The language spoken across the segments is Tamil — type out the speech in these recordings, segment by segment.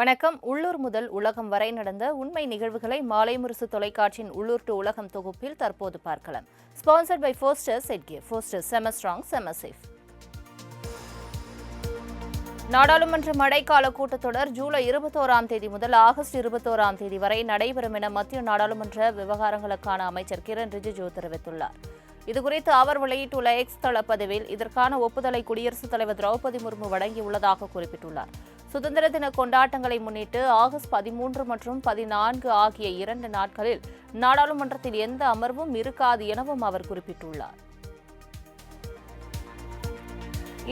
வணக்கம். உள்ளூர் முதல் உலகம் வரை நடந்த உண்மை நிகழ்வுகளை மாலை முரசு தொலைக்காட்சியின் உள்ளூர் டு உலகம் தொகுப்பில் தற்போது பார்க்கலாம். ஸ்பான்சர்ட் பை ஃபோஸ்டர்ஸ் எட்கே ஃபோஸ்டர்ஸ் செம ஸ்ட்ராங் செம சேஃப் நாடாளுமன்ற மழைக்கால கூட்டத்தொடர் ஜூலை இருபத்தோராம் தேதி முதல் ஆகஸ்ட் இருபத்தோராம் தேதி வரை நடைபெறும் என மத்திய நாடாளுமன்ற விவகாரங்களுக்கான அமைச்சர் கிரண் ரிஜிஜு தெரிவித்துள்ளார். இதுகுறித்து அவர் வெளியிட்டுள்ள எக்ஸ் தள பதிவில் இதற்கான ஒப்புதலை குடியரசுத் தலைவர் திரௌபதி முர்மு வழங்கியுள்ளதாக குறிப்பிட்டுள்ளார். சுதந்திர தின கொண்டாட்டங்களை முன்னிட்டு ஆகஸ்ட் பதிமூன்று மற்றும் பதினான்கு ஆகிய இரண்டு நாட்களில் நாடாளுமன்றத்தில் எந்த அமர்வும் இருக்காது எனவும் அவர் குறிப்பிட்டுள்ளார்.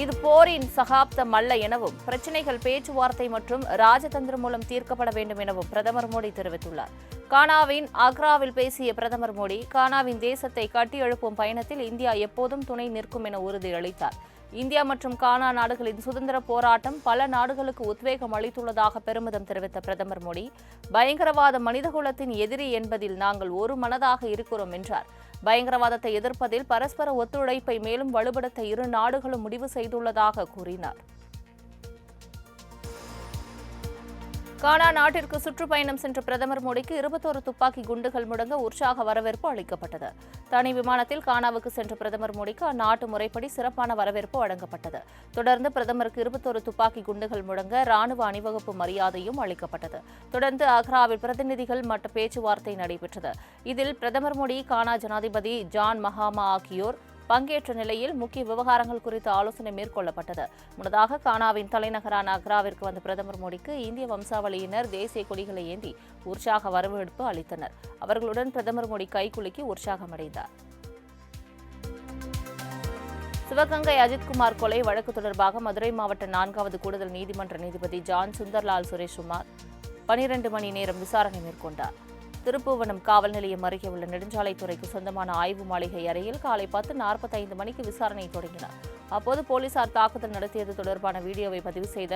இது போரின் சகாப்தம் அல்ல எனவும் பிரச்சினைகள் பேச்சுவார்த்தை மற்றும் ராஜதந்திரம் மூலம் தீர்க்கப்பட வேண்டும் எனவும் பிரதமர் மோடி தெரிவித்துள்ளார். கானாவின் ஆக்ராவில் பேசிய பிரதமர் மோடி கானாவின் தேசத்தை கட்டியெழுப்பும் பயணத்தில் இந்தியா எப்போதும் துணை நிற்கும் என உறுதியளித்தார். இந்தியா மற்றும் கானா நாடுகளின் சுதந்திர போராட்டம் பல நாடுகளுக்கு உத்வேகம் அளித்துள்ளதாக பெருமிதம் தெரிவித்த பிரதமர் மோடி பயங்கரவாத மனிதகுலத்தின் எதிரி என்பதில் நாங்கள் ஒரு மனதாக இருக்கிறோம் என்றார். பயங்கரவாதத்தை எதிர்ப்பதில் பரஸ்பர ஒத்துழைப்பை மேலும் வலுப்படுத்த இரு நாடுகளும் முடிவு செய்துள்ளதாக கூறினார். கானா நாட்டிற்கு சுற்றுப்பயணம் சென்ற பிரதமர் மோடிக்கு இருபத்தோரு துப்பாக்கி குண்டுகள் முடங்க உற்சாக வரவேற்பு அளிக்கப்பட்டது. தனி விமானத்தில் கானாவுக்கு சென்ற பிரதமர் மோடிக்கு அந்நாட்டு முறைப்படி சிறப்பான வரவேற்பு வழங்கப்பட்டது. தொடர்ந்து பிரதமருக்கு இருபத்தோரு துப்பாக்கி குண்டுகள் முடங்க ராணுவ அணிவகுப்பு மரியாதையும் அளிக்கப்பட்டது. தொடர்ந்து ஆக்ராவில் பிரதிநிதிகள் மற்றும் பேச்சுவார்த்தை நடைபெற்றது. இதில் பிரதமர் மோடி கானா ஜனாதிபதி ஜான் மஹாமா ஆகியோர் பங்கேற்ற நிலையில் முக்கிய விவகாரங்கள் குறித்து ஆலோசனை மேற்கொள்ளப்பட்டது. முன்னதாக கானாவின் தலைநகரான அக்ராவிற்கு வந்த பிரதமர் மோடிக்கு இந்திய வம்சாவளியினர் தேசிய கொடிகளை ஏந்தி உற்சாக வரவேற்பு அளித்தனர். அவர்களுடன் பிரதமர் மோடி கைகுலுக்கி உற்சாகமடைந்தார். சிவகங்கை அஜித்குமார் கொலை வழக்கு தொடர்பாக மதுரை மாவட்ட நான்காவது கூடுதல் நீதிமன்ற நீதிபதி ஜான் சுந்தர்லால் சுரேஷ்குமார் பனிரண்டு மணி நேரம் விசாரணை மேற்கொண்டார். திருப்புவனம் காவல் நிலையம் அருகே உள்ள நெடுஞ்சாலைத்துறைக்கு சொந்தமான ஆய்வு மாளிகை அறையில் காலை பத்து நாற்பத்தைந்து மணிக்கு விசாரணை தொடங்கினார். அப்போது போலீசார் தாக்குதல் நடத்தியது தொடர்பான வீடியோவை பதிவு செய்த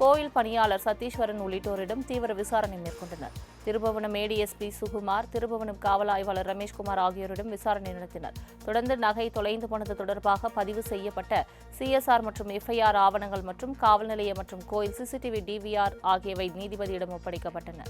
கோயில் பணியாளர் சதீஸ்வரன் உள்ளிட்டோரிடம் தீவிர விசாரணை மேற்கொண்டனர். திருபுவனம் ஏடிஎஸ்பி சுகுமார் திருபுவனம் காவல் ஆய்வாளர் ரமேஷ்குமார் ஆகியோரிடம் விசாரணை நடத்தினர். தொடர்ந்து நகை தொலைந்து போனது தொடர்பாக பதிவு செய்யப்பட்ட சிஎஸ்ஆர் மற்றும் எஃப்ஐஆர் ஆவணங்கள் மற்றும் காவல் நிலையம் மற்றும் கோயில் சிசிடிவி டிவிஆர் ஆகியவை நீதிபதியிடம் ஒப்படைக்கப்பட்டன.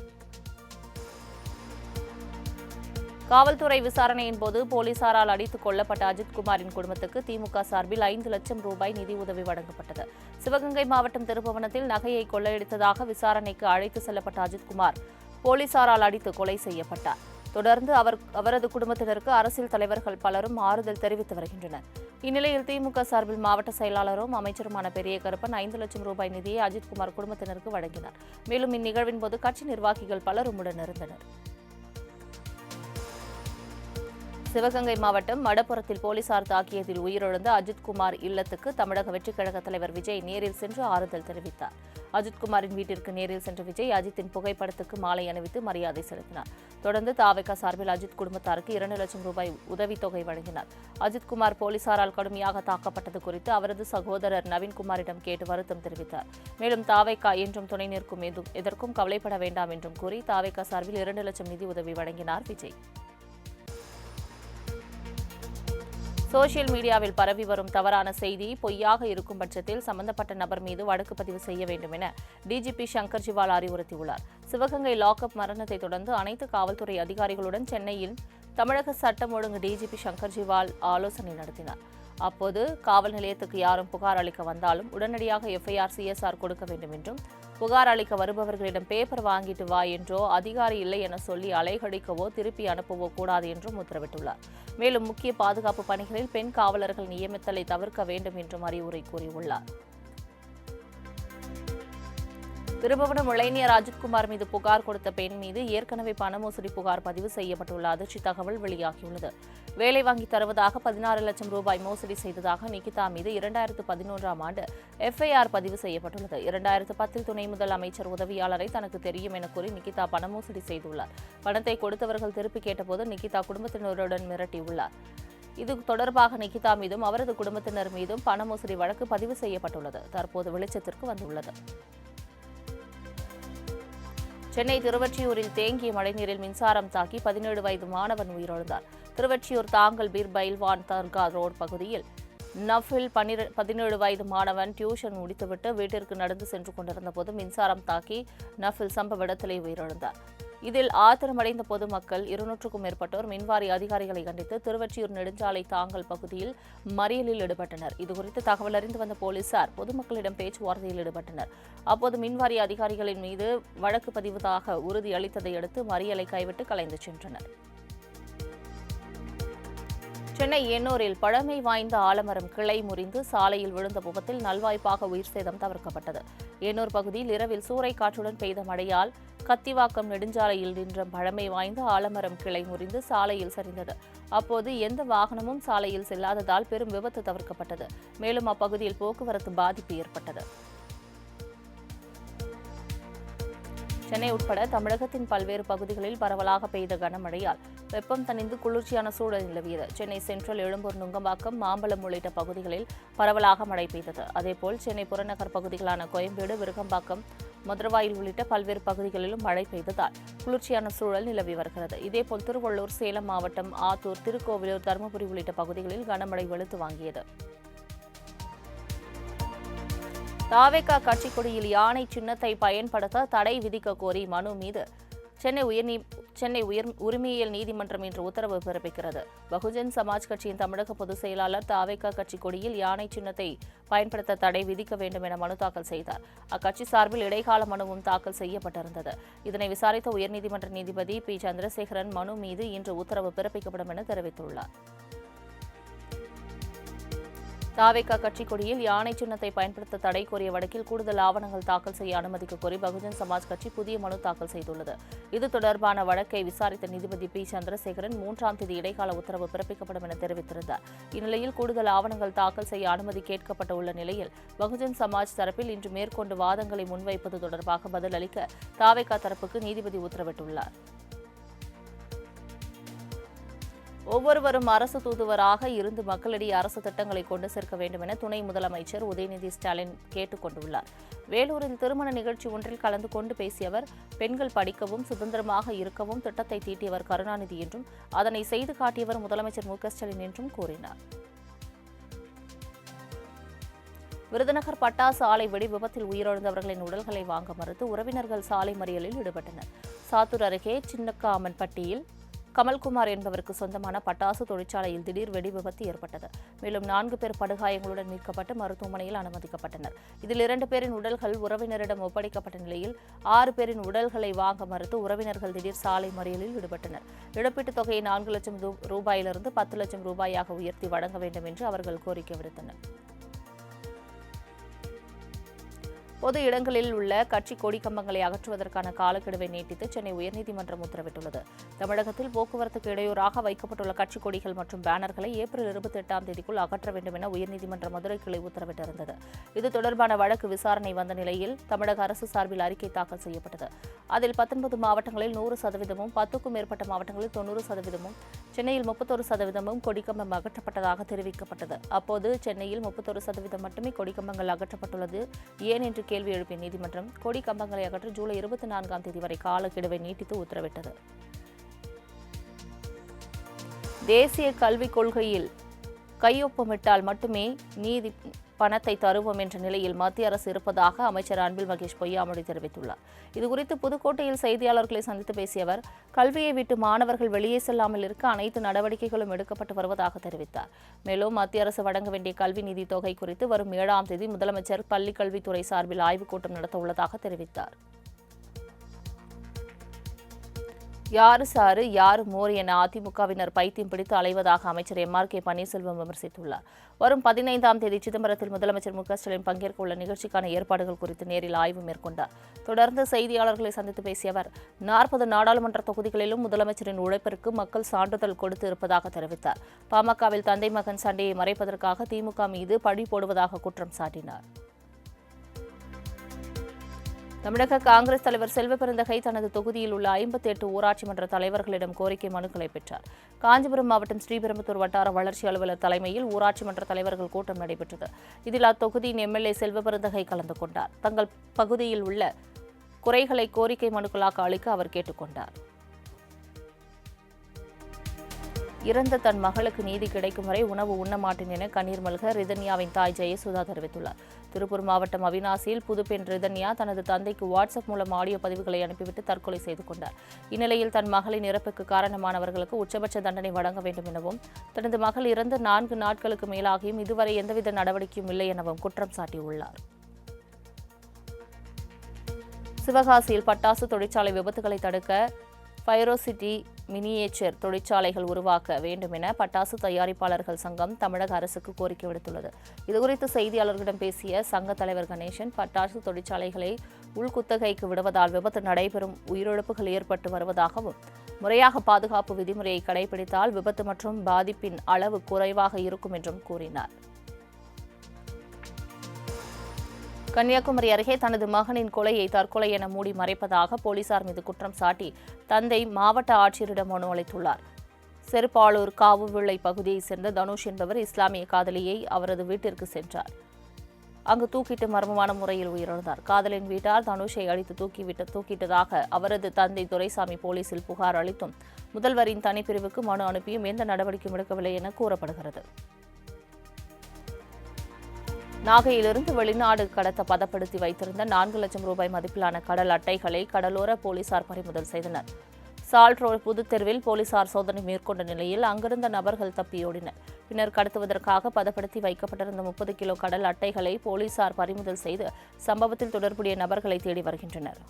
காவல்துறை விசாரணையின் போது போலீசாரால் அடித்துக் கொல்லப்பட்ட அஜித்குமாரின் குடும்பத்துக்கு திமுக சார்பில் ஐந்து லட்சம் ரூபாய் நிதி உதவி வழங்கப்பட்டது. சிவகங்கை மாவட்டம் திருப்புவனத்தில் நகையை கொள்ளையடித்ததாக விசாரணைக்கு அழைத்து செல்லப்பட்ட அஜித்குமார் போலீசாரால் அடித்து கொலை செய்யப்பட்டார். தொடர்ந்து அவர் அவரது குடும்பத்தினருக்கு அரசியல் தலைவர்கள் பலரும் ஆறுதல் தெரிவித்து வருகின்றனர். இந்நிலையில் திமுக சார்பில் மாவட்ட செயலாளரும் அமைச்சருமான பெரிய கருப்பன் ஐந்து லட்சம் ரூபாய் நிதியை அஜித்குமார் குடும்பத்தினருக்கு வழங்கினார். மேலும் இந்நிகழ்வின் போது கட்சி நிர்வாகிகள் பலரும் உடன் இருந்தனர் சிவகங்கை மாவட்டம் மடப்புறத்தில் போலீசார் தாக்கியதில் உயிரிழந்த அஜித்குமார் இல்லத்துக்கு தமிழக வெற்றிக் கழக தலைவர் விஜய் நேரில் சென்று ஆறுதல் தெரிவித்தார். அஜித்குமாரின் வீட்டிற்கு நேரில் சென்ற விஜய் அஜித்தின் புகைப்படத்துக்கு மாலை அணிவித்து மரியாதை செலுத்தினார். தொடர்ந்து தாவேகா சார்பில் அஜித் குடும்பத்தாருக்கு இரண்டு லட்சம் ரூபாய் உதவித்தொகை வழங்கினார். அஜித்குமார் போலீசாரால் கடுமையாக தாக்கப்பட்டது குறித்து அவரது சகோதரர் நவீன்குமாரிடம் கேட்டு வருத்தம் தெரிவித்தார். மேலும் தாவைக்கா என்றும் துணை நிற்கும் எதற்கும் கவலைப்பட வேண்டாம் என்றும் கூறி தாவைக்கா சார்பில் இரண்டு லட்சம் நிதி உதவி வழங்கினார் விஜய். சோசியல் மீடியாவில் பரவி வரும் தவறான செய்தி பொய்யாக இருக்கும் பட்சத்தில் சம்பந்தப்பட்ட நபர் மீது வழக்கு பதிவு செய்ய வேண்டும் என டிஜிபி சங்கர் ஜிவால் அறிவுறுத்தியுள்ளார். சிவகங்கை லாக்அப் மரணத்தை தொடர்ந்து அனைத்து காவல்துறை அதிகாரிகளுடன் சென்னையில் தமிழக சட்டம் ஒழுங்கு டிஜிபி சங்கர் ஜிவால் ஆலோசனை நடத்தினார். அப்போது காவல் நிலையத்துக்கு யாரும் புகார் அளிக்க வந்தாலும் உடனடியாக எஃப்ஐஆர் சிஎஸ்ஆர் கொடுக்க வேண்டும் என்றும் புகார் அளிக்க வருபவர்களிடம் பேப்பர் வாங்கிட்டு வா என்றோ அதிகாரி இல்லை என சொல்லி அலைகடிக்கவோ திருப்பி அனுப்பவோ கூடாது என்றும் உத்தரவிட்டுள்ளார். மேலும் முக்கிய பாதுகாப்பு பணிகளில் பெண் காவலர்கள் நியமித்தலை தவிர்க்க வேண்டும் என்றும் அறிவுரை கூறியுள்ளார். திருபுவனம் இளைஞர் அஜித்குமார் மீது புகார் கொடுத்த பெண் மீது ஏற்கனவே பண மோசடி புகார் பதிவு செய்யப்பட்டுள்ள அதிர்ச்சி தகவல் வெளியாகியுள்ளது. வேலை வாங்கி தருவதாக பதினாறு லட்சம் ரூபாய் மோசடி செய்ததாக நிகிதா மீது இரண்டாயிரத்து பதினொன்றாம் ஆண்டு எஃப்ஐஆர் பதிவு செய்யப்பட்டுள்ளது. இரண்டாயிரத்து பத்தில் துணை முதல் அமைச்சர் உதவியாளரை தனக்கு தெரியும் என கூறி நிகிதா பண மோசடி செய்துள்ளார். பணத்தை கொடுத்தவர்கள் திருப்பி கேட்டபோது நிகிதா குடும்பத்தினருடன் மிரட்டியுள்ளார். இது தொடர்பாக நிகிதா மீதும் அவரது குடும்பத்தினர் மீதும் பண மோசடி வழக்கு பதிவு செய்யப்பட்டுள்ளது. தற்போது வெளிச்சத்திற்கு வந்துள்ளது. சென்னை திருவற்றியூரில் தேங்கிய மழைநீரில் மின்சாரம் தாக்கி பதினேழு வயது மாணவன் உயிரிழந்தார். திருவற்றியூர் தாங்கல் பீர் பைல்வான் தர்கா ரோடு பகுதியில் நஃபில் பன்னிர பதினேழு வயது மாணவன் டியூஷன் முடித்துவிட்டு வீட்டிற்கு நடந்து சென்று கொண்டிருந்த போது மின்சாரம் தாக்கி நஃபில் சம்பவ இடத்திலே உயிரிழந்தார். இதில் ஆத்திரமடைந்த பொதுமக்கள் இருநூற்றுக்கும் மேற்பட்டோர் மின்வாரி அதிகாரிகளை கண்டித்து திருவொற்றியூர் நெடுஞ்சாலை தாங்கல் பகுதியில் மறியலில் ஈடுபட்டனர். இதுகுறித்து தகவல் அறிந்து வந்த போலீசார் பொதுமக்களிடம் பேச்சுவார்த்தையில் ஈடுபட்டனர். அப்போது மின்வாரிய அதிகாரிகளின் மீது வழக்கு பதிவதாக உறுதி அளித்ததை அடுத்து மறியலை கைவிட்டு கலைந்து சென்றனர். சென்னை எண்ணூரில் பழமை வாய்ந்த ஆலமரம் கிளை முறிந்து சாலையில் விழுந்த விபத்தில் நல்வாய்ப்பாக உயிர் சேதம் தவிர்க்கப்பட்டது. எண்ணூர் பகுதியில் இரவில் சூறைக்காற்றுடன் பெய்த மழையால் கத்திவாக்கம் நெடுஞ்சாலையில் நின்ற பழமை வாய்ந்த ஆலமரம் கிளை முறிந்து சாலையில் சரிந்தது. அப்போது எந்த வாகனமும் சாலையில் செல்லாததால் பெரும் விபத்து தவிர்க்கப்பட்டது. மேலும் அப்பகுதியில் போக்குவரத்து பாதிப்பு ஏற்பட்டது. சென்னை உட்பட தமிழகத்தின் பல்வேறு பகுதிகளில் பரவலாக பெய்த கனமழையால் வெப்பம் தணிந்து குளிர்ச்சியான சூழல் நிலவியது. சென்னை சென்ட்ரல் எழும்பூர் நுங்கம்பாக்கம் மாம்பலம் உள்ளிட்ட பகுதிகளில் பரவலாக மழை பெய்தது. அதேபோல் சென்னை புறநகர் பகுதிகளான கோயம்பேடு விருகம்பாக்கம் மதுரவாயில் உள்ளிட்ட பல்வேறு பகுதிகளிலும் மழை பெய்ததால் குளிர்ச்சியான சூழல் நிலவி வருகிறது. இதேபோல் திருவள்ளூர் சேலம் மாவட்டம் ஆத்தூர் திருக்கோவிலூர் தருமபுரி உள்ளிட்ட பகுதிகளில் கனமழை வெளுத்து வாங்கியது. தாவேகா கட்சி கொடியில் யானை சின்னத்தை பயன்படுத்த தடை விதிக்க கோரி மனு மீது. சென்னை உயர்நீ சென்னை உயர் உரிமையியல் நீதிமன்றம் இன்று உத்தரவு பிறப்பிக்கிறது. பகுஜன் சமாஜ் கட்சியின் தமிழக பொதுச் செயலாளர் தாவேகா கட்சி கொடியில் யானை சின்னத்தை பயன்படுத்த தடை விதிக்க வேண்டும் என மனு தாக்கல் செய்தார். அக்கட்சி சார்பில் இடைக்கால மனுவும் தாக்கல் செய்யப்பட்டிருந்தது. இதனை விசாரித்த உயர்நீதிமன்ற நீதிபதி பி. சந்திரசேகரன் மனு மீது இன்று உத்தரவு பிறப்பிக்கப்படும் என தெரிவித்துள்ளார். தாவேகா கட்சி கொடியில் யானை சின்னத்தை பயன்படுத்த தடை கோரிய வழக்கில் கூடுதல் ஆவணங்கள் தாக்கல் செய்ய அனுமதிக்க கோரி பகுஜன் சமாஜ் கட்சி புதிய மனு தாக்கல் செய்துள்ளது. இது தொடர்பான வழக்கை விசாரித்த நீதிபதி பி. சந்திரசேகரன் மூன்றாம் தேதி இடைக்கால உத்தரவு பிறப்பிக்கப்படும் என தெரிவித்திருந்தார். இந்நிலையில் கூடுதல் ஆவணங்கள் தாக்கல் செய்ய அனுமதி கேட்கப்பட்ட உள்ள நிலையில் பகுஜன் சமாஜ் தரப்பில் இன்று மேற்கொண்டு வாதங்களை முன்வைப்பது தொடர்பாக பதிலளிக்க தாவேகா தரப்புக்கு நீதிபதி உத்தரவிட்டுள்ளார். ஒவ்வொருவரும் அரசு தூதுவராக இருந்து மக்களிடையே அரசு திட்டங்களை கொண்டு சேர்க்க வேண்டும் என துணை முதலமைச்சர் உதயநிதி ஸ்டாலின் கேட்டுக் கொண்டுள்ளார். வேலூரில் திருமண நிகழ்ச்சி ஒன்றில் கலந்து கொண்டு பேசிய அவர் பெண்கள் படிக்கவும் சுதந்திரமாக இருக்கவும் திட்டத்தை தீட்டியவர் கருணாநிதி என்றும் அதனை செய்து காட்டியவர் முதலமைச்சர் மு. ஸ்டாலின் என்றும் கூறினார். விருதுநகர் பட்டாசு ஆலை வெடி விபத்தில் உயிரிழந்தவர்களின் உடல்களை வாங்க மறுத்து உறவினர்கள் சாலை மறியலில் ஈடுபட்டனர். சாத்தூர் அருகே சின்னக்காமன்பட்டியில் கமல்குமார் என்பவருக்கு சொந்தமான பட்டாசு தொழிற்சாலையில் திடீர் வெடி விபத்து ஏற்பட்டது. மேலும் நான்கு பேர் படுகாயங்களுடன் மீட்கப்பட்டு மருத்துவமனையில் அனுமதிக்கப்பட்டனர். இதில் இரண்டு பேரின் உடல்கள் உறவினரிடம் ஒப்படைக்கப்பட்ட நிலையில் ஆறு பேரின் உடல்களை வாங்க மறுத்து உறவினர்கள் திடீர் சாலை மறியலில் ஈடுபட்டனர். இழப்பீட்டுத் தொகையை நான்கு லட்சம் ரூ- ரூபாயிலிருந்து பத்து லட்சம் ரூபாயாக உயர்த்தி வழங்க வேண்டும் என்று அவர்கள் கோரிக்கை விடுத்தனர். பொது இடங்களில் உள்ள கட்சி கொடி கம்பங்களை அகற்றுவதற்கான காலக்கெடுவை நீட்டித்து சென்னை உயர்நீதிமன்றம் உத்தரவிட்டுள்ளது. தமிழகத்தில் போக்குவரத்துக்கு இடையூறாக வைக்கப்பட்டுள்ள கட்சி கொடிகள் மற்றும் பேனர்களை ஏப்ரல் இருபத்தி எட்டாம் தேதிக்குள் அகற்ற வேண்டும் என உயர்நீதிமன்ற மதுரை கிளை உத்தரவிட்டிருந்தது. இது தொடர்பான வழக்கு விசாரணை வந்த நிலையில் தமிழக அரசு சார்பில் அறிக்கை தாக்கல் செய்யப்பட்டது. அதில் பத்தொன்பது மாவட்டங்களில் நூறு சதவீதமும் பத்துக்கும் மேற்பட்ட மாவட்டங்களில் தொண்ணூறு சதவீதமும் சென்னையில் முப்பத்தொரு சதவீதமும் கொடிக்கம்பம் அகற்றப்பட்டதாக தெரிவிக்கப்பட்டது. அப்போது சென்னையில் முப்பத்தொரு சதவீதம் மட்டுமே கொடிக்கம்பங்கள் அகற்றப்பட்டுள்ளது. ஏன் என்று கேள்வி எழுப்பிய நீதிமன்றம் கொடி கம்பங்களை அகற்ற ஜூலை இருபத்தி நான்காம் தேதி வரை காலக்கெடுவை நீட்டித்து உத்தரவிட்டது. தேசிய கல்விக் கொள்கையில் கையொப்பமிட்டால் மட்டுமே நீதி பணத்தை தருவோம் என்ற நிலையில் மத்திய அரசு இருப்பதாக அமைச்சர் அன்பில் மகேஷ் பொய்யாமொழி தெரிவித்துள்ளார். இதுகுறித்து புதுக்கோட்டையில் செய்தியாளர்களை சந்தித்து பேசிய அவர் கல்வியை விட்டு மாணவர்கள் வெளியே செல்லாமல் இருக்க அனைத்து நடவடிக்கைகளும் எடுக்கப்பட்டு வருவதாக தெரிவித்தார். மேலும் மத்திய அரசு வழங்க வேண்டிய கல்வி நிதி தொகை குறித்து வரும் ஏழாம் தேதி முதலமைச்சர் பள்ளிக்கல்வித்துறை சார்பில் ஆய்வுக் கூட்டம் நடத்த உள்ளதாக தெரிவித்தார். யாரு சாரு யாரு மோர் என அதிமுகவினர் பைத்தியம் பிடித்து அலைவதாக அமைச்சர் எம் ஆர் கே பன்னீர்செல்வம் விமர்சித்துள்ளார். வரும் பதினைந்தாம் தேதி சிதம்பரத்தில் முதலமைச்சர் மு க ஸ்டாலின் பங்கேற்க உள்ள நிகழ்ச்சிக்கான ஏற்பாடுகள் குறித்து நேரில் ஆய்வு மேற்கொண்டார். தொடர்ந்து செய்தியாளர்களை சந்தித்து பேசிய அவர் நாற்பது நாடாளுமன்ற தொகுதிகளிலும் முதலமைச்சரின் உழைப்பிற்கு மக்கள் சான்றிதழ் கொடுத்து இருப்பதாக தெரிவித்தார். பாமகவில் தந்தை மகன் சண்டையை மறைப்பதற்காக திமுக மீது பழி போடுவதாக குற்றம் சாட்டினார். தமிழக காங்கிரஸ் தலைவர் செல்வ பெருந்தகை தனது தொகுதியில் உள்ள ஐம்பத்தி எட்டு ஊராட்சி மன்ற தலைவர்களிடம் கோரிக்கை மனுக்களை பெற்றார். காஞ்சிபுரம் மாவட்டம் ஸ்ரீபெரும்புத்தூர் வட்டார வளர்ச்சி அலுவலர் தலைமையில் ஊராட்சி மன்ற தலைவர்கள் கூட்டம் நடைபெற்றது. இதில் அத்தொகுதியின் எம்எல்ஏ செல்வ பெருந்தகை கலந்து கொண்டார். தங்கள் பகுதியில் உள்ள குறைகளை கோரிக்கை மனுக்களாக அளிக்க அவர் கேட்டுக்கொண்டார். இறந்த தன் மகளுக்கு நீதி கிடைக்கும் வரை உணவு உண்ணமாட்டேன் என கண்ணீர் மல்க ரிதன்யாவின் தாய் ஜெயசுதா தெரிவித்துள்ளார். திருப்பூர் மாவட்டம் அவினாசியில் புதுப்பெண் ரிதன்யா தனது தந்தைக்கு வாட்ஸ்அப் மூலம் ஆடியோ பதிவுகளை அனுப்பிவிட்டு தற்கொலை செய்து கொண்டார். இந்நிலையில் தன் மகளின் இறப்புக்கு காரணமானவர்களுக்கு உச்சபட்ச தண்டனை வழங்க வேண்டும் எனவும் தனது மகள் இறந்து நான்கு நாட்களுக்கு மேலாகியும் இதுவரை எந்தவித நடவடிக்கையும் இல்லை எனவும் குற்றம் சாட்டியுள்ளார். சிவகாசியில் பட்டாசு தொழிற்சாலை விபத்துகளை தடுக்க பைரோசிட்டி மினியேச்சர் தொழிற்சாலைகள் உருவாக்க வேண்டும் என பட்டாசு தயாரிப்பாளர்கள் சங்கம் தமிழக அரசுக்கு கோரிக்கை விடுத்துள்ளது. இதுகுறித்து செய்தியாளர்களிடம் பேசிய சங்க தலைவர் கணேசன் பட்டாசு தொழிற்சாலைகளை உள்குத்தகைக்கு விடுவதால் விபத்து நடைபெறும் உயிரிழப்புகள் ஏற்பட்டு வருவதாகவும் முறையாக பாதுகாப்பு விதிமுறையை கடைபிடித்தால் விபத்து மற்றும் பாதிப்பின் அளவு குறைவாக இருக்கும் என்றும் கூறினார். கன்னியாகுமரி அருகே தனது மகனின் கொலையை தற்கொலை என மூடி மறைப்பதாக போலீசார் மீது குற்றம் சாட்டி தந்தை மாவட்ட ஆட்சியரிடம் மனு அளித்துள்ளார். செருப்பாளூர் காவுவிள்ளை பகுதியைச் சேர்ந்த தனுஷ் என்பவர் இஸ்லாமிய காதலியை அவரது வீட்டிற்கு சென்றார். அங்கு தூக்கிட்டு மர்மமான முறையில் உயிரிழந்தார். காதலின் வீட்டார் தனுஷை அடித்து தூக்கிவிட்டு தூக்கிட்டதாக அவரது தந்தை துரைசாமி போலீசில் புகார் அளித்தும் முதல்வரின் தனிப்பிரிவுக்கு மனு அனுப்பியும் எந்த நடவடிக்கையும் எடுக்கவில்லை என கூறப்படுகிறது. நாகையிலிருந்து வெளிநாடு கடத்த பதப்படுத்தி வைத்திருந்த நான்கு லட்சம் ரூபாய் மதிப்பிலான கடல் அட்டைகளை கடலோர போலீசார் பறிமுதல் செய்தனர். சால்ட் ரோடு புதுத்தெருவில் போலீசார் சோதனை மேற்கொண்ட நிலையில் அங்கிருந்த நபர்கள் தப்பியோடினர் பின்னர் கடத்துவதற்காக பதப்படுத்தி வைக்கப்பட்டிருந்த முப்பது கிலோ கடல் அட்டைகளை போலீசார் பறிமுதல் செய்து சம்பவத்தில் தொடர்புடைய நபர்களை தேடி வருகின்றனர்.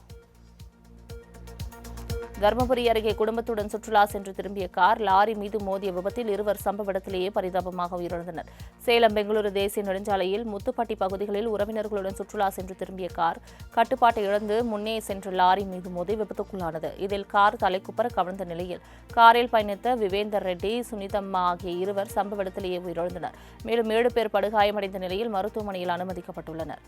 தருமபுரி அருகே குடும்பத்துடன் சுற்றுலா சென்று திரும்பிய கார் லாரி மீது மோதிய விபத்தில் இருவர் சம்பவ இடத்திலேயே பரிதாபமாக உயிரிழந்தனர். சேலம் பெங்களூரு தேசிய நெடுஞ்சாலையில் முத்துப்பட்டி பகுதிகளில் உறவினர்களுடன் சுற்றுலா சென்று திரும்பிய கார் கட்டுப்பாட்டை இழந்து முன்னே சென்ற லாரி மீது மோதி விபத்துக்குள்ளானது. இதில் கார் தலைக்குப்பர கவிழ்ந்த நிலையில் காரில் பயணித்த விவேந்தர் ரெட்டி சுனிதம்மா ஆகிய இருவர் சம்பவ இடத்திலேயே உயிரிழந்தனர். மேலும் ஏழு பேர் படுகாயமடைந்த நிலையில் மருத்துவமனையில் அனுமதிக்கப்பட்டுள்ளனர்.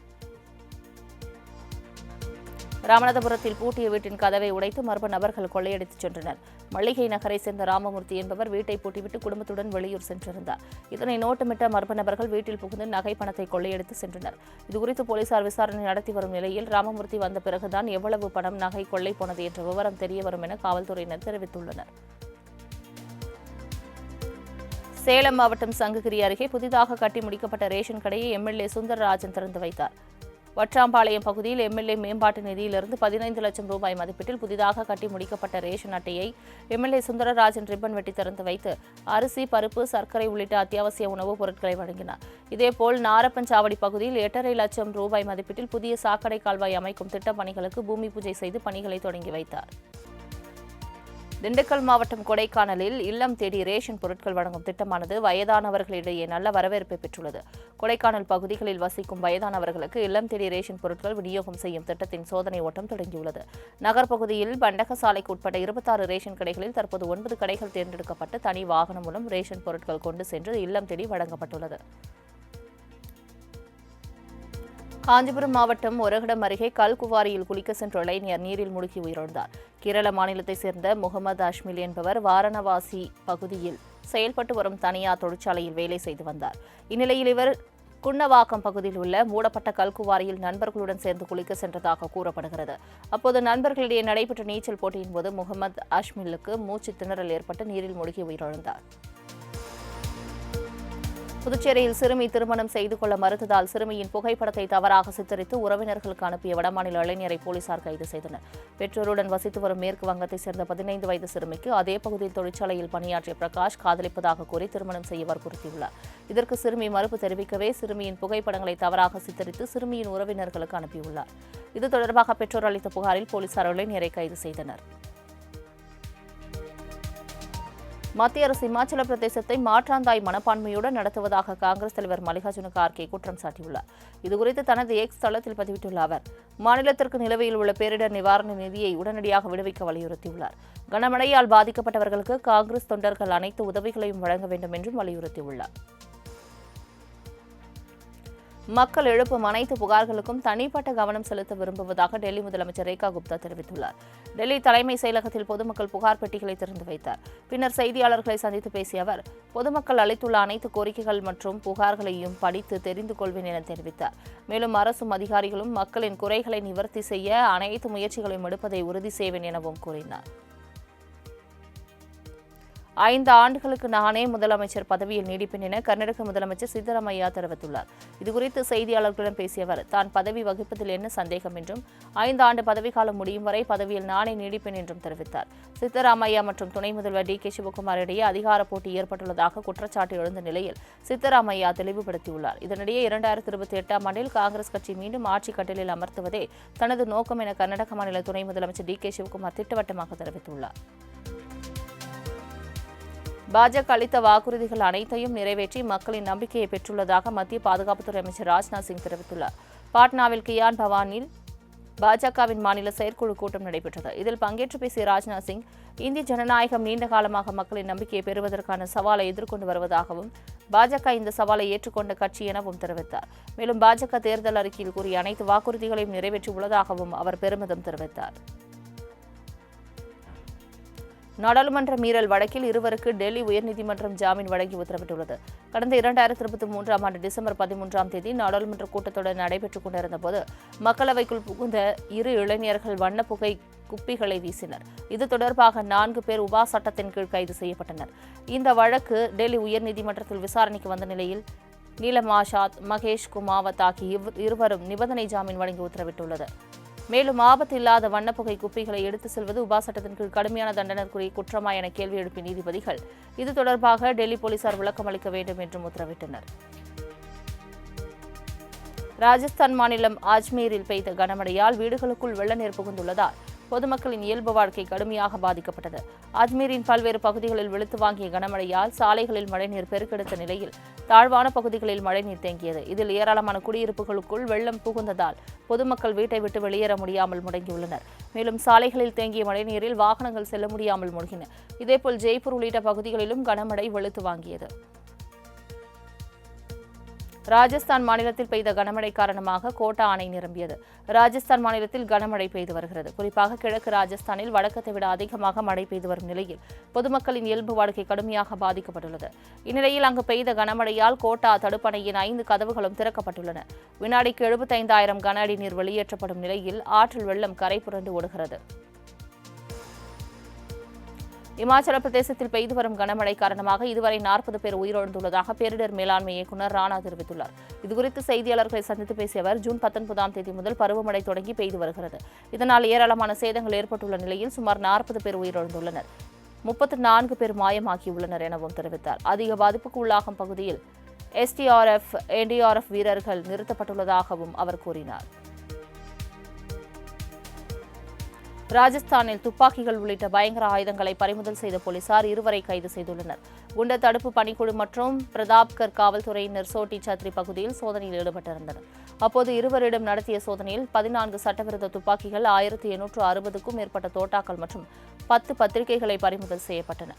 ராமநாதபுரத்தில் பூட்டிய வீட்டின் கதவை உடைத்து மர்ம நபர்கள் கொள்ளையடித்துச் சென்றனர். மல்லிகை நகரை சேர்ந்த ராமமூர்த்தி என்பவர் வீட்டை பூட்டிவிட்டு குடும்பத்துடன் வெளியூர் சென்றிருந்தார். இதனை நோட்டமிட்ட மர்ம நபர்கள் வீட்டில் புகுந்து நகை பணத்தை கொள்ளையடித்து சென்றனர். இதுகுறித்து போலீசார் விசாரணை நடத்தி வரும் நிலையில் ராமமூர்த்தி வந்த பிறகுதான் எவ்வளவு பணம் நகை கொள்ளை போனது என்ற விவரம் தெரியவரும் என காவல்துறையினர் தெரிவித்துள்ளனர். சேலம் மாவட்டம் சங்ககிரி அருகே புதிதாக கட்டி முடிக்கப்பட்ட ரேஷன் கடையை எம்எல்ஏ சுந்தரராஜன் திறந்து வைத்தார். வற்றாம்பாளையம் பகுதியில் எம்எல்ஏ மேம்பாட்டு நிதியிலிருந்து பதினைந்து லட்சம் ரூபாய் மதிப்பீட்டில் புதிதாக கட்டி முடிக்கப்பட்ட ரேஷன் அட்டையை எம்எல்ஏ சுந்தரராஜன் ரிப்பன் வெட்டி திறந்து வைத்து அரிசி பருப்பு சர்க்கரை உள்ளிட்ட அத்தியாவசிய உணவுப் பொருட்களை வழங்கினார். இதேபோல் நாரப்பஞ்சாவடி பகுதியில் எட்டரை லட்சம் ரூபாய் மதிப்பீட்டில் புதிய சாக்கடை கால்வாய் அமைக்கும் திட்டப் பணிகளுக்கு பூமி பூஜை செய்து பணிகளை தொடங்கி வைத்தார். திண்டுக்கல் மாவட்டம் கொடைக்கானலில் இல்லம் தேடி ரேஷன் பொருட்கள் வழங்கும் திட்டமானது வயதானவர்களிடையே நல்ல வரவேற்பை பெற்றுள்ளது. கொடைக்கானல் பகுதிகளில் வசிக்கும் வயதானவர்களுக்கு இல்லம் தேடி ரேஷன் பொருட்கள் விநியோகம் செய்யும் திட்டத்தின் சோதனை ஓட்டம் தொடங்கியுள்ளது. நகர்ப்பகுதியில் பண்டகசாலைக்கு உட்பட்ட இருபத்தாறு ரேஷன் கடைகளில் தற்போது ஒன்பது கடைகள் தேர்ந்தெடுக்கப்பட்டு தனி வாகனம் மூலம் ரேஷன் பொருட்கள் கொண்டு சென்று இல்லம் தேடி வழங்கப்பட்டுள்ளது. காஞ்சிபுரம் மாவட்டம் ஒரகடம் அருகே கல்குவாரியில் குளிக்க சென்ற இளைஞர் நீரில் முழுகி உயிரிழந்தார். கேரள மாநிலத்தைச் சேர்ந்த முகமது அஷ்மில் என்பவர் வாரணவாசி பகுதியில் செயல்பட்டு வரும் தனியார் தொழிற்சாலையில் வேலை செய்து வந்தார். இந்நிலையில் இவர் குன்னவாக்கம் பகுதியில் உள்ள மூடப்பட்ட கல்குவாரியில் நண்பர்களுடன் சேர்ந்து குளிக்க சென்றதாக கூறப்படுகிறது. அப்போது நண்பர்களிடையே நடைபெற்ற நீச்சல் போட்டியின் போது முகமது அஷ்மிலுக்கு மூச்சு திணறல் ஏற்பட்டு நீரில் மூழ்கி உயிரிழந்தார். புதுச்சேரியில் சிறுமி திருமணம் செய்து கொள்ள மறுத்ததால் சிறுமியின் புகைப்படத்தை தவறாக சித்தரித்து உறவினர்களுக்கு அனுப்பிய வடமாநில இளைஞரை போலீசார் கைது செய்தனர். பெற்றோருடன் வசித்து வரும் மேற்கு வங்கத்தைச் சேர்ந்த பதினைந்து வயது சிறுமிக்கு அதே பகுதியில் தொழிற்சாலையில் பணியாற்றிய பிரகாஷ் காதலிப்பதாக கூறி திருமணம் செய்ய வற்புறுத்தியுள்ளார். இதற்கு சிறுமி மறுப்பு தெரிவிக்கவே சிறுமியின் புகைப்படங்களை தவறாக சித்தரித்து சிறுமியின் உறவினர்களுக்கு அனுப்பியுள்ளார். இது தொடர்பாக பெற்றோர் அளித்த புகாரில் போலீசார் இளைஞரை கைது செய்தனர். மத்திய அரசு இமாச்சல பிரதேசத்தை மாற்றாந்தாய் மனப்பான்மையுடன் நடத்துவதாக காங்கிரஸ் தலைவர் மல்லிகார்ஜுன கார்கே குற்றம் சாட்டியுள்ளார். இதுகுறித்து தனது எக்ஸ் தளத்தில் பதிவிட்டுள்ள அவர் மாநிலத்திற்கு நிலுவையில் உள்ள பேரிடர் நிவாரண நிதியை உடனடியாக விடுவிக்க வலியுறுத்தியுள்ளார். கனமழையால் பாதிக்கப்பட்டவர்களுக்கு காங்கிரஸ் தொண்டர்கள் அனைத்து உதவிகளையும் வழங்க வேண்டும் என்றும் வலியுறுத்தியுள்ளார். மக்கள் எழுப்பும் அனைத்து புகார்களுக்கும் தனிப்பட்ட கவனம் செலுத்த விரும்புவதாக டெல்லி முதலமைச்சர் ரேகா குப்தா தெரிவித்துள்ளார். டெல்லி தலைமை செயலகத்தில் பொதுமக்கள் புகார் பெட்டிகளை திறந்து வைத்தார். பின்னர் செய்தியாளர்களை சந்தித்து பேசிய அவர் பொதுமக்கள் அளித்துள்ள அனைத்து கோரிக்கைகள் மற்றும் புகார்களையும் படித்து தெரிந்து கொள்வேன் என தெரிவித்தார். மேலும் அரசும் அதிகாரிகளும் மக்களின் குறைகளை நிவர்த்தி செய்ய அனைத்து முயற்சிகளையும் எடுப்பதை உறுதி செய்வேன் எனவும் கூறினார். ஐந்து ஆண்டுகளுக்கு நானே முதலமைச்சர் பதவியில் நீடிப்பேன் என கர்நாடக முதலமைச்சர் சித்தராமையா தெரிவித்துள்ளார். இதுகுறித்து செய்தியாளர்களிடம் பேசிய அவர் தான் பதவி வகிப்பதில் என்ன சந்தேகம் என்றும் ஐந்து ஆண்டு பதவிக்காலம் முடியும் வரை பதவியில் நானே நீடிப்பேன் என்றும் தெரிவித்தார். சித்தராமையா மற்றும் துணை முதல்வர் டி. கே. சிவகுமார் இடையே அதிகார போட்டி ஏற்பட்டுள்ளதாக குற்றச்சாட்டு எழுந்த நிலையில் சித்தராமையா தெளிவுபடுத்தியுள்ளார். இதனிடையே இரண்டாயிரத்தி இருபத்தி எட்டாம் ஆண்டில் காங்கிரஸ் கட்சி மீண்டும் ஆட்சி கட்டிலில் அமர்த்துவதே தனது நோக்கம் என கர்நாடக மாநில துணை முதலமைச்சர் டி. கே. சிவகுமார் திட்டவட்டமாக தெரிவித்துள்ளார். பாஜக அளித்த வாக்குறுதிகள் அனைத்தையும் நிறைவேற்றி மக்களின் நம்பிக்கையை பெற்றுள்ளதாக மத்திய பாதுகாப்புத்துறை அமைச்சர் ராஜ்நாத் சிங் தெரிவித்துள்ளார். பாட்னாவில் கியான் பவானில் பாஜகவின் மாநில செயற்குழு கூட்டம் நடைபெற்றது. இதில் பங்கேற்று பேசிய ராஜ்நாத் சிங் இந்திய ஜனநாயகம் நீண்ட காலமாக மக்களின் நம்பிக்கையை பெறுவதற்கான சவாலை எதிர்கொண்டு வருவதாகவும் பாஜக இந்த சவாலை ஏற்றுக்கொண்ட கட்சி எனவும் தெரிவித்தார். மேலும் பாஜக தேர்தல் அறிக்கையில் கூறிய அனைத்து வாக்குறுதிகளையும் நிறைவேற்றி உள்ளதாகவும் அவர் பெருமிதம் தெரிவித்தார். நாடாளுமன்ற மீறல் வழக்கில் இருவருக்கு டெல்லி உயர்நீதிமன்றம் ஜாமீன் வழங்கி உத்தரவிட்டுள்ளது. கடந்த இரண்டாயிரத்தி இருபத்தி மூன்றாம் ஆண்டு டிசம்பர் பதிமூன்றாம் தேதி நாடாளுமன்ற கூட்டத்தொடர் நடைபெற்றுக் கொண்டிருந்தபோது மக்களவைக்குள் புகுந்த இரு இளைஞர்கள் வண்ணப்புகை குப்பிகளை வீசினர். இது தொடர்பாக நான்கு பேர் உபா சட்டத்தின் கீழ் கைது செய்யப்பட்டனர். இந்த வழக்கு டெல்லி உயர்நீதிமன்றத்தில் விசாரணைக்கு வந்த நிலையில் நீலம் ஆஷாத் மகேஷ் குமாவத் ஆகிய இவ்- இருவரும் நிபந்தனை ஜாமீன் வழங்கி உத்தரவிட்டுள்ளது. மேலும் ஆபத்து இல்லாத வண்ணப்புகை குப்பிகளை எடுத்து செல்வது உபா சட்டத்தின் கீழ் கடுமையான தண்டனைக்குரிய குற்றமா என கேள்வி எழுப்பிய நீதிபதிகள். இது தொடர்பாக டெல்லி போலீசார் விளக்கம் அளிக்க வேண்டும் என்றும் உத்தரவிட்டனர். ராஜஸ்தான் மாநிலம் அஜ்மீரில் பெய்த கனமழையால் வீடுகளுக்குள் வெள்ள நீர் புகுந்துள்ளதால் பொதுமக்களின் இயல்பு வாழ்க்கை கடுமையாக பாதிக்கப்பட்டது. அஜ்மீரின் பல்வேறு பகுதிகளில் வெளுத்து வாங்கிய கனமழையால் சாலைகளில் மழைநீர் பெருக்கெடுத்த நிலையில் தாழ்வான பகுதிகளில் மழைநீர் தேங்கியது. இதில் ஏராளமான குடியிருப்புகளுக்குள் வெள்ளம் புகுந்ததால் பொதுமக்கள் வீட்டை விட்டு வெளியேற முடியாமல் முடங்கியுள்ளனர். மேலும் சாலைகளில் தேங்கிய மழைநீரில் வாகனங்கள் செல்ல முடியாமல் முழுகின. இதேபோல் ஜெய்ப்பூர் உள்ளிட்ட பகுதிகளிலும் கனமழை வெளுத்து வாங்கியது. ராஜஸ்தான் மாநிலத்தில் பெய்த கனமழை காரணமாக கோட்டா அணை நிரம்பியது. ராஜஸ்தான் மாநிலத்தில் கனமழை பெய்து வருகிறது. குறிப்பாக கிழக்கு ராஜஸ்தானில் வழக்கத்தை விட அதிகமாக மழை பெய்து வரும் நிலையில் பொதுமக்களின் இயல்பு வாழ்க்கை கடுமையாக பாதிக்கப்பட்டுள்ளது. இந்நிலையில் அங்கு பெய்த கனமழையால் கோட்டா தடுப்பணையின் ஐந்து கதவுகளும் திறக்கப்பட்டுள்ளன. வினாடிக்கு எழுபத்தைந்தாயிரம் கன அடி நீர் வெளியேற்றப்படும் நிலையில் ஆற்றில் வெள்ளம் கரை புரண்டு ஓடுகிறது. இமாச்சல பிரதேசத்தில் பெய்து வரும் கனமழை காரணமாக இதுவரை நாற்பது பேர் உயிரிழந்துள்ளதாக பேரிடர் மேலாண்மை இயக்குநர் ராணா தெரிவித்துள்ளார். இதுகுறித்து செய்தியாளர்களை சந்தித்து பேசிய அவர் ஜூன் பத்தொன்பதாம் தேதி முதல் பருவமழை தொடங்கி பெய்து வருகிறது. இதனால் ஏராளமான சேதங்கள் ஏற்பட்டுள்ள நிலையில் சுமார் நாற்பது பேர் உயிரிழந்துள்ளனர். முப்பத்து நான்கு பேர் மாயமாகியுள்ளனர் எனவும் தெரிவித்தார். அதிக பாதிப்புக்கு உள்ளாகும் பகுதியில் எஸ்டிஆர்எஃப் என்டிஆர்எஃப் வீரர்கள் நிறுத்தப்பட்டுள்ளதாகவும் அவர் கூறினார். ராஜஸ்தானில் துப்பாக்கிகள் உள்ளிட்ட பயங்கர ஆயுதங்களை பறிமுதல் செய்த போலீசார் இருவரை கைது செய்துள்ளனர். குண்டர் தடுப்பு பணிக்குழு மற்றும் பிரதாப்கர் காவல்துறையினர் சோட்டி சத்ரி பகுதியில் சோதனையில் ஈடுபட்டிருந்தனர். அப்போது இருவரிடம் நடத்திய சோதனையில் பதினான்கு சட்டவிரோத துப்பாக்கிகள் ஆயிரத்தி எண்ணூற்று அறுபதுக்கும் மேற்பட்ட தோட்டாக்கள் மற்றும் பத்து பத்திரிகைகளை பறிமுதல் செய்யப்பட்டன.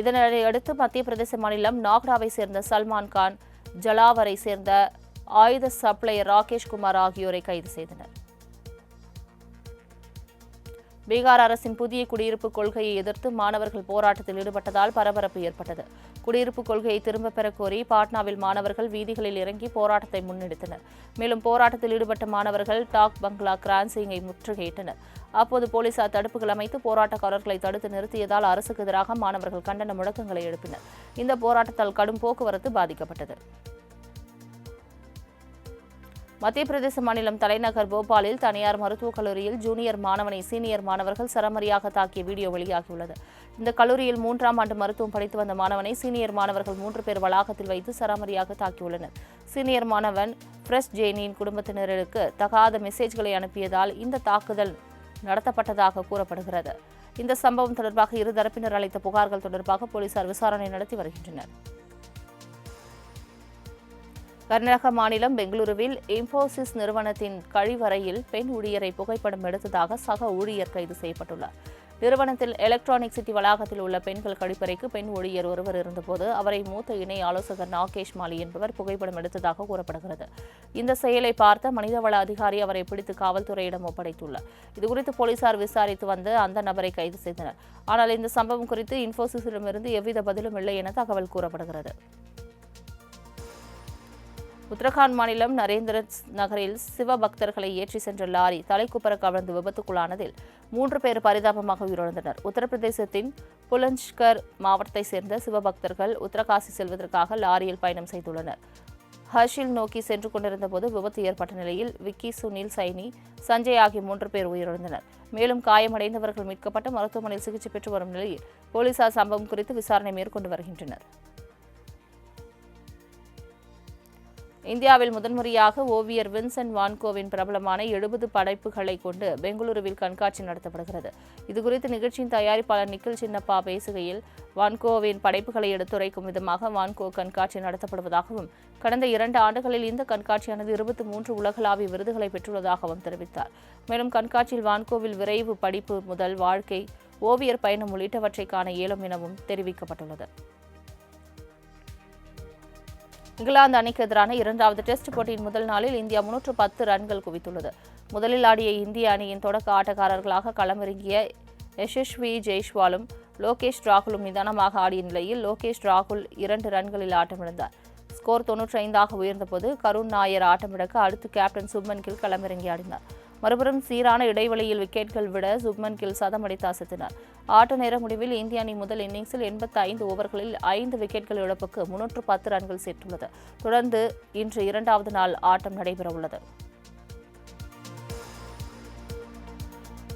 இதனையடுத்து மத்திய பிரதேச மாநிலம் நாக்டாவை சேர்ந்த சல்மான் கான் ஜலாவரை சேர்ந்த ஆயுத சப்ளையர் ராகேஷ் குமார் ஆகியோரை கைது செய்தனர். பீகார் அரசின் புதிய குடியிருப்பு கொள்கையை எதிர்த்து மாணவர்கள் போராட்டத்தில் ஈடுபட்டதால் பரபரப்பு ஏற்பட்டது. குடியிருப்பு கொள்கையை திரும்பப் பெற கோரி பாட்னாவில் மாணவர்கள் வீதிகளில் இறங்கி போராட்டத்தை முன்னெடுத்தனர். மேலும் போராட்டத்தில் ஈடுபட்ட மாணவர்கள் டாக் பங்களா கிரான்சிங்கை முற்றுகையிட்டனர். அப்போது போலீசார் தடுப்புகள் அமைத்து போராட்டக்காரர்களை தடுத்து நிறுத்தியதால் அரசுக்கு எதிராக மாணவர்கள் கண்டன முழக்கங்களை எழுப்பினர். இந்த போராட்டத்தால் கடும் போக்குவரத்து பாதிக்கப்பட்டது. மத்திய பிரதேச மாநிலம் தலைநகர் போபாலில் தனியார் மருத்துவக் கல்லூரியில் ஜூனியர் மாணவனை சீனியர் மாணவர்கள் சரமரியாக தாக்கிய வீடியோ வெளியாகியுள்ளது. இந்த கல்லூரியில் மூன்றாம் ஆண்டு மருத்துவம் படித்து வந்த மாணவனை சீனியர் மாணவர்கள் மூன்று பேர் வளாகத்தில் வைத்து சரமரியாக தாக்கியுள்ளனர். சீனியர் மாணவன் பிரஸ் ஜெயினியின் குடும்பத்தினருக்கு தகாத மெசேஜ்களை அனுப்பியதால் இந்த தாக்குதல் நடத்தப்பட்டதாக கூறப்படுகிறது. இந்த சம்பவம் தொடர்பாக இரு தரப்பினர் அளித்த புகார்கள் தொடர்பாக போலீசார் விசாரணை நடத்தி வருகின்றனர். கர்நாடக மாநிலம் பெங்களூருவில் இம்போசிஸ் நிறுவனத்தின் கழிவறையில் பெண் ஊழியரை புகைப்படம் எடுத்ததாக சக ஊழியர் கைது செய்யப்பட்டுள்ளார். நிறுவனத்தில் எலக்ட்ரானிக் சிட்டி வளாகத்தில் உள்ள பெண்கள் கழிப்பறைக்கு பெண் ஊழியர் ஒருவர் இருந்தபோது அவரை மூத்த இணை ஆலோசகர் நாகேஷ் மாலி என்பவர் புகைப்படம் எடுத்ததாக கூறப்படுகிறது. இந்த செயலை பார்த்த மனிதவள அதிகாரி அவரை பிடித்து காவல்துறையிடம் ஒப்படைத்துள்ளார். இதுகுறித்து போலீசார் விசாரித்து வந்து அந்த நபரை கைது செய்தனர். ஆனால் இந்த சம்பவம் குறித்து இன்போசிஸிடமிருந்து எவ்வித பதிலும் இல்லை என தகவல் கூறப்படுகிறது. உத்தரகாண்ட் மாநிலம் நரேந்திர நகரில் சிவபக்தர்களை ஏற்றி சென்ற லாரி தலைக்குப்பர கவிழ்ந்து விபத்துக்குள்ளானதில் மூன்று பேர் பரிதாபமாக உயிரிழந்தனர். உத்தரப்பிரதேசத்தின் புலஞ்ச்கர் மாவட்டத்தைச் சேர்ந்த சிவபக்தர்கள் உத்தரகாசி செல்வதற்காக லாரியில் பயணம் செய்துள்ளனர். ஹர்ஷில் நோக்கி சென்று கொண்டிருந்த போது விபத்து ஏற்பட்ட நிலையில் விக்கி சுனில் சைனி சஞ்சய் ஆகிய மூன்று பேர் உயிரிழந்தனர். மேலும் காயமடைந்தவர்கள் மீட்கப்பட்டு மருத்துவமனையில் சிகிச்சை பெற்று வரும் நிலையில் போலீசார் சம்பவம் குறித்து விசாரணை மேற்கொண்டு வருகின்றனர். இந்தியாவில் முதன்முறையாக ஓவியர் வின்சென்ட் வான்கோவின் பிரபலமான எழுபது படைப்புகளை கொண்டு பெங்களூருவில் கண்காட்சி நடத்தப்படுகிறது. இதுகுறித்து நிகழ்ச்சியின் தயாரிப்பாளர் நிக்கில் சின்னப்பா பேசுகையில் வான்கோவின் படைப்புகளை எடுத்துரைக்கும் விதமாக வான்கோ கண்காட்சி நடத்தப்படுவதாகவும் கடந்த இரண்டு ஆண்டுகளில் இந்த கண்காட்சியானது இருபத்தி மூன்று உலகளாவிய விருதுகளை பெற்றுள்ளதாகவும் தெரிவித்தார். மேலும் கண்காட்சியில் வான்கோவில் விரைவு படிப்பு முதல் வாழ்க்கை ஓவியர் பயணம் உள்ளிட்டவற்றை காண இயலும் எனவும் தெரிவிக்கப்பட்டுள்ளது. இங்கிலாந்து அணிக்கு எதிரான இரண்டாவது டெஸ்ட் போட்டியின் முதல் நாளில் இந்தியா முன்னூற்று பத்து ரன்கள் குவித்துள்ளது. முதலில் ஆடிய இந்திய அணியின் தொடக்க ஆட்டக்காரர்களாக களமிறங்கிய யசஸ்வி ஜெய்ஷ்வாலும் லோகேஷ் ராகுலும் நிதானமாக ஆடிய நிலையில் லோகேஷ் ராகுல் இரண்டு ரன்களில் ஆட்டமிழந்தார். ஸ்கோர் தொன்னூற்றி ஐந்தாக உயர்ந்தபோது கருண் நாயர் ஆட்டமிழக்க அடுத்து கேப்டன் சுப்மன் கில் களமிறங்கி ஆடினார். மறுபுறம் சீரான இடைவெளியில் விக்கெட்கள் விட சுப்மன் கில் சதம் அடித்து அசத்தினார் ஆட்ட நேர முடிவில் இந்திய அணி முதல் இன்னிங்ஸில் எண்பத்தி ஐந்து ஓவர்களில் ஐந்து விக்கெட்கள் இழப்புக்கு முன்னூற்று பத்து ரன்கள் சேர்த்துள்ளது. தொடர்ந்து இன்று இரண்டாவது நாள் ஆட்டம் நடைபெறவுள்ளது.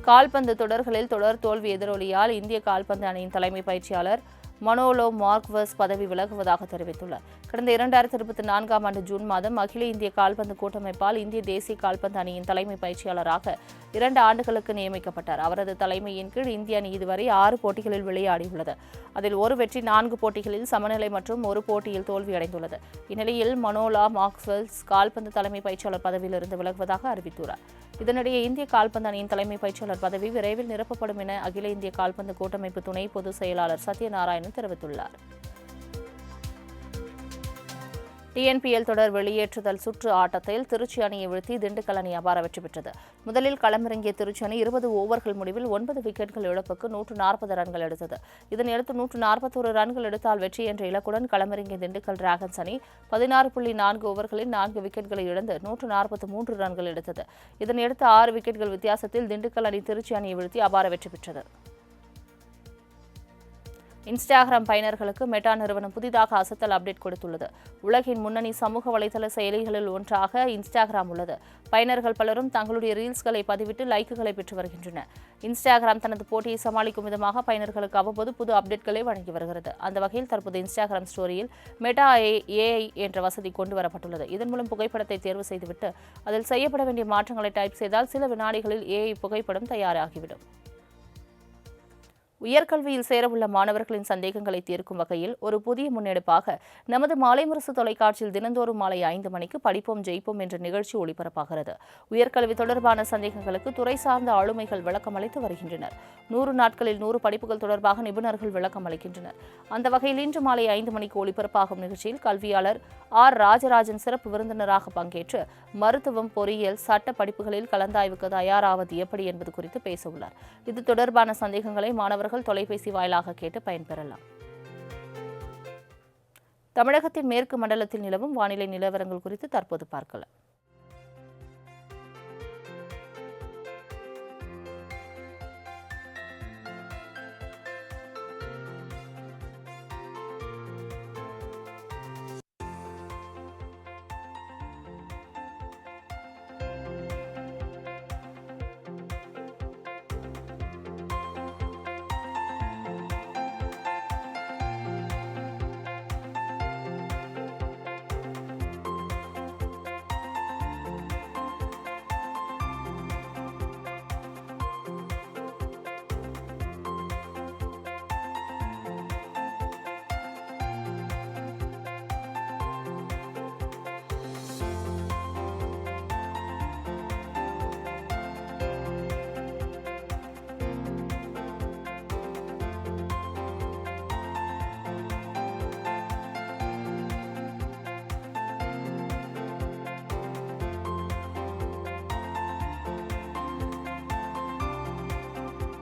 கால்பந்து தொடர்களில் தொடர் தோல்வி எதிரொலியால் இந்திய கால்பந்து அணியின் தலைமை பயிற்சியாளர் மனோலோ மார்க்வஸ் பதவி விலகுவதாக தெரிவித்துள்ளார். கடந்த இரண்டாயிரத்தி இருபத்தி நான்காம் ஆண்டு ஜூன் மாதம் அகில இந்திய கால்பந்து கூட்டமைப்பால் இந்திய தேசிய கால்பந்து அணியின் தலைமை பயிற்சியாளராக இரண்டு ஆண்டுகளுக்கு நியமிக்கப்பட்டார். அவரது தலைமையின் கீழ் இந்திய அணி இதுவரை ஆறு போட்டிகளில் விளையாடியுள்ளது. அதில் ஒரு வெற்றி நான்கு போட்டிகளில் சமநிலை மற்றும் ஒரு போட்டியில் தோல்வியடைந்துள்ளது இந்நிலையில் மனோலா மார்க்ஸ்வெல்ஸ் கால்பந்து தலைமை பயிற்சியாளர் பதவியிலிருந்து விலகுவதாக அறிவித்துள்ளார். இதனிடையே இந்திய கால்பந்து அணியின் தலைமை பயிற்சியாளர் பதவி விரைவில் நிரப்பப்படும் என அகில இந்திய கால்பந்து கூட்டமைப்பு துணை பொதுச் செயலாளர் சத்யநாராயணன் தெரிவித்துள்ளார். டிஎன்பிஎல் தொடர் வெளியேற்றுதல் சுற்று ஆட்டத்தில் திருச்சி அணியை வீழ்த்தி திண்டுக்கல் அணி அபார வெற்றி பெற்றது. முதலில் களமிறங்கிய திருச்சி அணி இருபது ஓவர்கள் முடிவில் ஒன்பது விக்கெட்கள் இழப்புக்கு நூற்று நாற்பது ரன்கள் எடுத்தது. இதனையடுத்து நூற்று நாற்பத்தோரு ரன்கள் எடுத்தால் வெற்றி என்ற இலக்குடன் களமிறங்கிய திண்டுக்கல் டிராகன்ஸ் அணி பதினாறு புள்ளி நான்கு ஓவர்களில் நான்கு விக்கெட்களை இழந்து நூற்று நாற்பத்தி மூன்று ரன்கள் எடுத்தது. இதனையடுத்து ஆறு விக்கெட்கள் வித்தியாசத்தில் திண்டுக்கல் அணி திருச்சி அணியை வீழ்த்தி அபார வெற்றி பெற்றது. இன்ஸ்டாகிராம் பயனர்களுக்கு மெட்டா நிறுவனம் புதிதாக அசத்தல் அப்டேட் கொடுத்துள்ளது. உலகின் முன்னணி சமூக வலைதள செயலிகளில் ஒன்றாக இன்ஸ்டாகிராம் உள்ளது. பயனர்கள் பலரும் தங்களுடைய ரீல்ஸ்களை பதிவிட்டு லைக்குகளை பெற்று வருகின்றனர். இன்ஸ்டாகிராம் தனது போட்டியை சமாளிக்கும் விதமாக பயனர்களுக்கு அவ்வப்போது புது அப்டேட்களை வழங்கி வருகிறது. அந்த வகையில் தற்போது இன்ஸ்டாகிராம் ஸ்டோரியில் மெட்டா ஏஐ என்ற வசதி கொண்டு வரப்பட்டுள்ளது. இதன் மூலம் புகைப்படத்தை தேர்வு செய்துவிட்டு அதில் செய்யப்பட வேண்டிய மாற்றங்களை டைப் செய்தால் சில வினாடிகளில் ஏஐ புகைப்படம் தயாராகிவிடும். உயர்கல்வியில் சேரவுள்ள மாணவர்களின் சந்தேகங்களை தீர்க்கும் வகையில் ஒரு புதிய முன்னெடுப்பாக நமது மாலை முரசு தொலைக்காட்சியில் தினந்தோறும் மாலை ஐந்து மணிக்கு படிப்போம் ஜெயிப்போம் என்ற நிகழ்ச்சி ஒளிபரப்பாகிறது. உயர்கல்வி தொடர்பான சந்தேகங்களுக்கு துறை சார்ந்த ஆளுமைகள் விளக்கம் அளித்து வருகின்றனர். நூறு நாட்களில் நூறு படிப்புகள் தொடர்பாக நிபுணர்கள் விளக்கம் அளிக்கின்றனர். அந்த வகையில் இன்று மாலை ஐந்து மணிக்கு ஒளிபரப்பாகும் நிகழ்ச்சியில் கல்வியாளர் ஆர். ராஜராஜன் சிறப்பு விருந்தினராக பங்கேற்று மருத்துவம் பொறியியல் சட்ட படிப்புகளில் கலந்தாய்வுக்கு தயாராவது எப்படி என்பது குறித்து பேசவுள்ளார். இது தொடர்பான சந்தேகங்களை மாணவர்கள் அவர்கள் தொலைபேசி வாயிலாக கேட்டு பயன்பெறலாம். தமிழகத்தின் மேற்கு மண்டலத்தில் நிலவும் வானிலை நிலவரங்கள் குறித்து தற்போது பார்க்கலாம்.